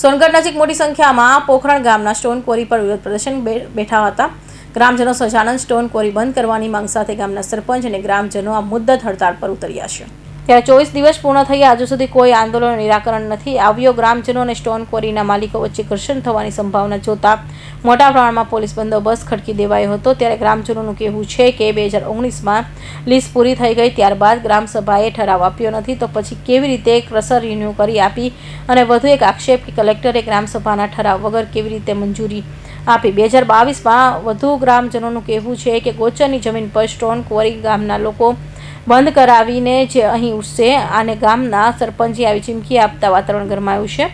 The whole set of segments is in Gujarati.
સોનગઢ નજીક મોટી સંખ્યામાં પોખરણ ગામના સ્ટોન કોરી પર વિરોધ પ્રદર્શન બેઠા હતા. ગ્રામજનો સજાનંદ સ્ટોન કોરી બંધ કરવાની માંગ સાથે ગામના સરપંચ અને ગ્રામજનો આ મુદ્દત હડતાળ પર ઉતર્યા છે. ત્યારે ચોવીસ દિવસ પૂર્ણ થયા હજુ સુધી કોઈ આંદોલન નિરાકરણ નથી. આવ્યો ગ્રામજનો અને સ્ટોન ક્વોરીના માલિકો વચ્ચે ઘર્ષણ થવાની સંભાવના જોતા મોટા પ્રમાણમાં પોલીસ બંદોબસ્ત ખડકી દેવાયો હતો. ત્યારે ગ્રામજનોનું કહેવું છે કે બે હજાર ઓગણીસમાં લીઝ પૂરી થઈ ગઈ. ત્યારબાદ ગ્રામસભાએ ઠરાવ આપ્યો નથી. તો પછી કેવી રીતે ક્રસર રિન્યૂ કરી આપી? અને વધુ એક આક્ષેપ કે કલેક્ટરે ગ્રામસભાના ઠરાવ વગર કેવી રીતે મંજૂરી આપી? બે હજાર બાવીસમાં વધુ ગ્રામજનોનું કહેવું છે કે ગોચરની જમીન પર સ્ટોન ક્વોરી ગામના લોકો બંધ કરાવીને જે અહીં ઉઠશે અને ગામના સરપંચે આવી ચીમકી આપતા વાતાવરણ ગરમાયું છે.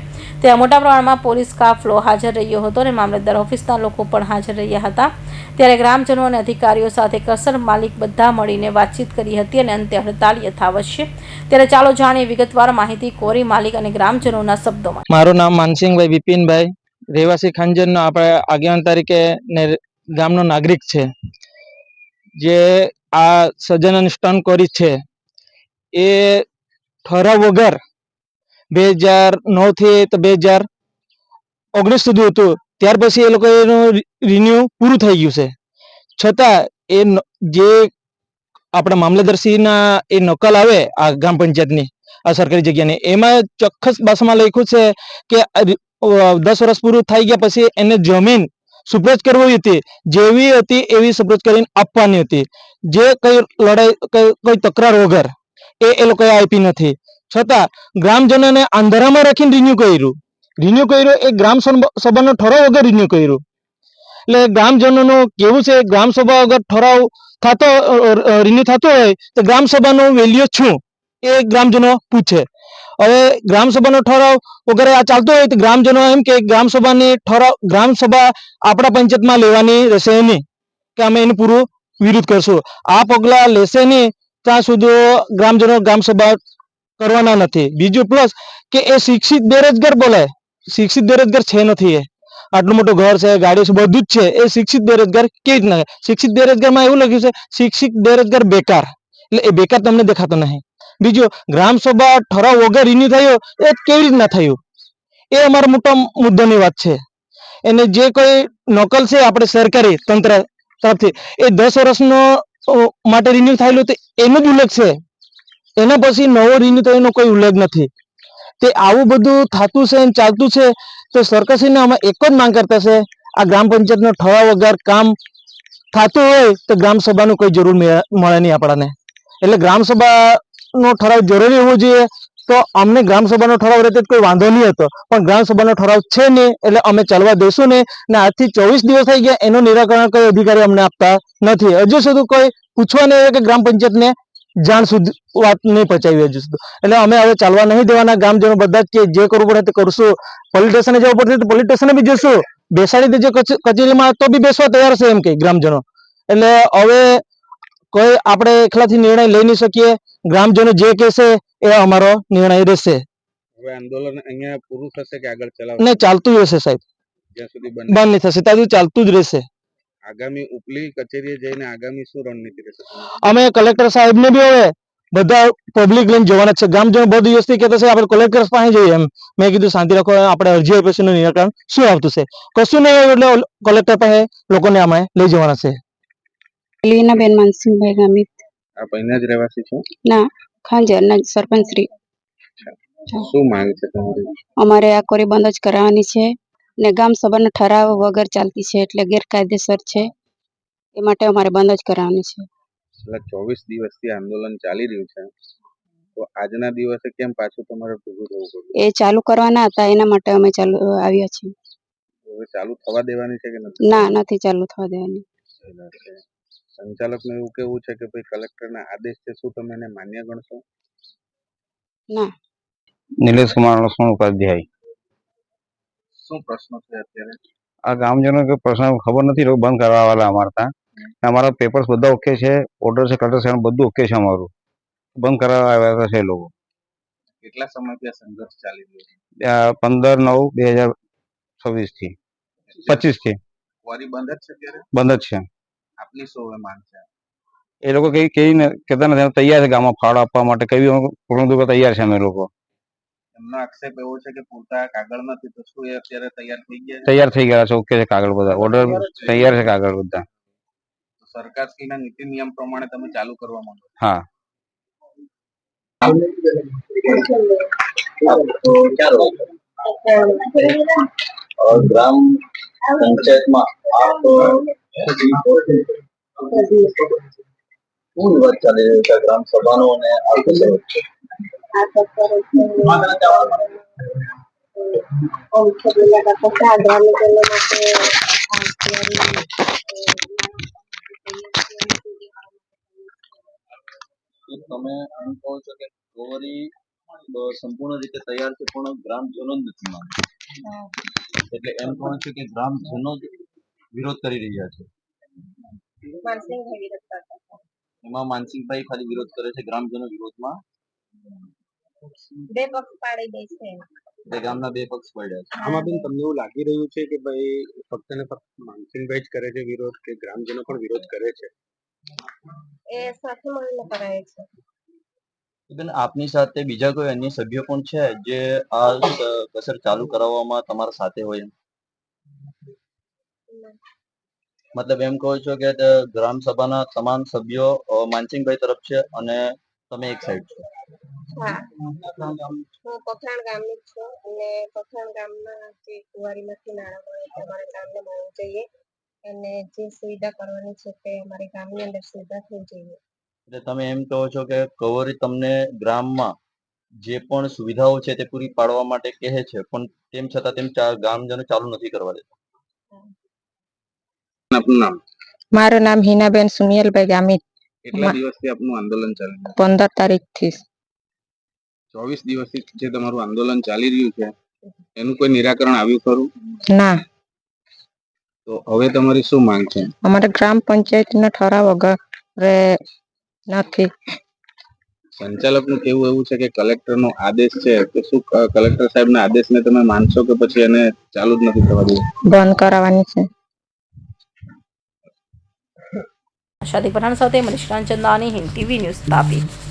ત્યાં મોટા પ્રમાણમાં પોલીસ કાફલો હાજર રહ્યો હતો અને મામલતદાર ઓફિસના લોકો પણ હાજર રહ્યા હતા. ત્યારે ગ્રામજનો અને અધિકારીઓ સાથે કસર માલિક બધા મળીને વાતચીત કરી હતી અને અંતે હડતાલ યથાવત છે. ત્યારે ચાલો જાણીએ વિગતવાર માહિતી કોરી માલિક અને ગ્રામજનોના શબ્દોમાં. મારું નામ માનસિંહભાઈ વિપિનભાઈ. રહેવાસી ખંજનનો આપણે આગેવાન તરીકે ગામનો નાગરિક છે. જે આ સજ્જનન સ્ટન કરી છે. એ ઠરાવ વગર બે હજાર નવથી બે હજાર ઓગણીસ સુધી હતું. ત્યાર પછી એ લોકો એનું રિન્યુ પૂરું થઈ ગયું છે. છતાં એ જે આપણા મામલતદારશ્રીના એ નકલ આવે આ ગ્રામ પંચાયતની, આ સરકારી જગ્યાની, એમાં ચોક્કસ ભાષામાં લખ્યું છે કે દસ વર્ષ પૂરું થઈ ગયા પછી એને જમીન સુપ્રત કરવી હતી. જેવી હતી એવી સુપ્રત કરીને આપવાની હતી. જે કઈ લડાઈ, કઈ તકરાર વગર, એ એ લોકોએ આપી નથી. છતાં, ગ્રામજનોને આંધારામાં રાખીને રિન્યુ કર્યું. રિન્યુ કર્યું એ ગ્રામ સભાનો ઠરાવ વગર રિન્યુ કર્યું. એટલે ગ્રામજનોનું કેવું છે, ગ્રામ સભા વગર ઠરાવ થતો રિન્યુ થતો હોય, તો ગ્રામ સભાનું વેલ્યુ શું? એ ગ્રામજનો પૂછે. હવે ગ્રામ સભાનો ઠરાવ વગેરે આ ચાલતો હોય, તો ગ્રામજનો એમ કે ગ્રામ સભાની ઠરાવ, ગ્રામ સભા આપણા પંચાયતમાં લેવાની રહેશે નહીં. કે અમે એનું પૂરું વિરોધ કરશું. આ પગલા લેશે નહીં, ત્યાં સુધી ગ્રામજનો ગ્રામસભા કરવાના નથી. બીજું પ્લસ કે એ શિક્ષિત બેરોજગાર બોલાય. શિક્ષિત બેરોજગાર છે નથી એ. આટલું મોટું ઘર છે ગાડી છે, બધું જ છે. એ શિક્ષિત બેરોજગાર કેવી રીતના શિક્ષિત બેરોજગારમાં એવું લખ્યું છે, શિક્ષિત બેરોજગાર બેકાર. એટલે એ બેકાર તમને દેખાતો નહીં. બીજું, ગ્રામસભા ઠરાવ વગર રિન્યુ થયો, એ કેવી રીતના થયું? એ અમારો મોટો મુદ્દાની વાત છે. એને જે કોઈ નકલ છે, આપણે સરકારી તંત્ર તરફથી. એ દસ વર્ષનો માટે રિન્યુ થયેલું તો એનો જ ઉલ્લેખ છે. એના પછી નવો રિન્યુ થયેલો કોઈ ઉલ્લેખ નથી. તે આવું બધું થતું છે અને ચાલતું છે, તો સરકારશ્રીને અમે એક જ માંગ કરતા છે. આ ગ્રામ પંચાયતનો ઠવા વગર કામ થતું હોય, તો ગ્રામસભાનું કોઈ જરૂર મળે નહીં આપણાને. એટલે ગ્રામસભાનો ઠરાવ જરૂરી હોવો જોઈએ. તો અમને ગ્રામસભાનો ઠરાવ રહેતો કોઈ વાંધો નહીં હતો. પણ ગ્રામ સભાનો ઠરાવ છે નહીં એટલે અમે ચાલવા દેશું નહીં ને આજથી ચોવીસ દિવસ થઈ ગયા, એનું નિરાકરણ કોઈ અધિકારી અમને આપતા નથી. હજુ સુધી કોઈ પૂછવા નહીં કે ગ્રામ પંચાયતને જાણ સુધી વાત નહીં પચાવી હજુ સુધી. એટલે અમે હવે ચાલવા નહીં દેવાના. ગ્રામજનો બધા જ કે જે કરવું પડે તે કરશું. પોલીસ સ્ટેશને જવું પડશે તો પોલીસ સ્ટેશને બી જશું બેસાડી દેજો કચે- કચેરીમાં તો બી બેસવા તૈયાર છે એમ કે ગ્રામજનો. એટલે હવે કોઈ આપણે એકલાથી નિર્ણય લઈ નહીં શકીએ. ગ્રામજનો જે કહેશે એ અમારો નિર્ણય રહેશે. હવે આંદોલન અહીંયા પૂરું થશે કે આગળ ચલાવશે? ને ચાલતું જ રહેશે સાહેબ. જ્યાં સુધી બંધ બંધ નહીં થશે. ત્યાં સુધી ચાલતું જ રહેશે. આગામી ઉપલી કચેરીએ જઈને આગામી શું રણનીતિ રહેશે? અમે કલેક્ટર સાહેબને બી હવે બધા પબ્લિક લઈને જવાના છે. ગ્રામજનો બહુ દિવસથી કહેતા છે આપણે કલેક્ટર પાસે જઈએ. એમ મેં કીધું શાંતિ રાખો આપણે અરજી આપીશું નિરાકરણ. શું આવતું છે? કશું નહીં એટલે કલેક્ટર પાસે લોકોને અમે લઈ જવાના છે. લીનાબેન માનસિંહભાઈ ગામિત. આપ અહીંયા જ રહેવાસી છો? ખાંજરના સરપંચ શ્રી. શું માંગ છે તમારી? અમારે આ કોરી બંધ જ કરાવવાની છે ને ગામ સભાનો ઠરાવ વગર ચાલતી છે એટલે ગેરકાયદેસર છે. એ માટે અમારે બંધ જ કરાવવાની છે. છેલ્લા ચોવીસ દિવસથી આંદોલન ચાલી રહ્યું છે. તો આજના દિવસે કેમ પાછું તમારે ભેગું થવું પડ્યું? એ ચાલુ કરવાના હતા એના માટે અમે ચાલુ આવ્યા છીએ. હવે ચાલુ થવા દેવાની છે કે નથી? ના નથી ચાલુ થવા દેવાની. સંચાલકનું એવું કેવું છે કે ભાઈ કલેક્ટરના આદેશ છે શું તમે એને માન્ય ગણશો? ના. નિલેશ કુમાર લક્ષ્મણ ઉપાધ્યાય? શું પ્રશ્ન છે અત્યારે? આ ગામજનો કે પ્રશ્ન ખબર નથી રહ્યો બંધ કરવા વાળા અમારા ત્યાં. અમારા પેપર્સ બધા ઓકે છે ઓર્ડર છે કલેક્ટર સાહેબ બધું ઓકે છે અમારું. બંધ કરાવવા આવ્યા છે લોકો. કેટલા સમયથી આ સંઘર્ષ ચાલી રહ્યો છે? પંદર નવ બે હજાર છવ્વીસથી પચીસથી બંધ જ છે બંધ જ છે. આપની શું હવે માંગ છે એ લોકો કઈ કઈ કહેતા નથી અમે તૈયાર છે ગામમાં ફાળો આપવા માટે કઈ ઘણું દુઃખ તૈયાર છે અમે લોકો એમનો આક્ષેપ એવો છે કે પૂરતા કાગળ નથી તો શું એ અત્યારે તૈયાર થઈ ગયા છે તૈયાર થઈ ગયા છે ઓકે છે કાગળ બધા ઓર્ડર તૈયાર છે કાગળ બધા સરકાર શ્રીના નીતિ નિયમ પ્રમાણે તમે ચાલુ કરવા માંગો હા ગ્રામ પંચાયતમાં આપ ગ્રામ તમે એમ કહો છો કે ગોવરી સંપૂર્ણ રીતે તૈયાર છે, પણ ગ્રામજનો નથી માનતા એટલે એમ કહો છો કે ગ્રામજનો જ વિરોધ કરી રહ્યા છે. એમાં માનસિંહભાઈ ખાલી વિરોધ કરે છે ગ્રામજનો વિરોધમાં. બે પક્ષ પાડી દે છે. ગામના બે પક્ષ પડ્યા છે. આમાં બેન તમને એવું લાગી રહ્યું છે કે ભાઈ ફક્ત ને ફક્ત માનસિંહભાઈ જ કરે છે વિરોધ કે ગ્રામજનો પણ વિરોધ કરે છે? એ સાથે મળીને કરાય છે. બેન આપની સાથે બીજા કોઈ અન્ય સભ્યો પણ છે જે આ કસર ચાલુ કરાવવામાં તમારા સાથે હોય એમ? મતલબ એમ કહો છો કે ગ્રામ સભાના તમામ સભ્યો માનસિંહભાઈ તરફ છે અને તમે એક સાઈડ છો. હા. હું પખાણ ગામની છું અને પખાણ ગામના જે કુંવારીમાંથી નાણાં મળે તે અમારા ગામને મળવું જોઈએ અને જે સુવિધા કરવાની છે તે અમારી ગામની અંદર સુવિધા જોઈએ. એટલે તમે એમ કહો છો કે કવરી તમને ગ્રામમાં જે પણ સુવિધાઓ છે તે પૂરી પાડવા માટે કહે છે પણ તેમ છતાં તેમ ગામજનો ચાલુ નથી કરવા દેતા. આપનું નામ? મારું નામ હિનાબેન સુનિયલભાઈ ગામિત. કેટલા દિવસથી આપનું આંદોલન ચાલે છે? પંદર તારીખથી. ચોવીસ દિવસથી જે તમારું આંદોલન ચાલી રહ્યું છે એનું કોઈ નિરાકરણ આવ્યું ખરું? ના. તો હવે તમારી શું માંગ છે? અમારે ગ્રામ પંચાયતનો ઠરાવ વગર નથી. સંચાલકનું કેવું એવું છે કે કલેક્ટરનો આદેશ છે તો શું કલેક્ટર સાહેબના આદેશને તમે માનશો કે પછી એને ચાલુ જ નથી થવા દેવું? બંધ કરાવવાની છે. શાદી પઠાણ સાથે મનીષ રામચંદાની હિન્દ ટીવી ન્યૂઝ તાપી.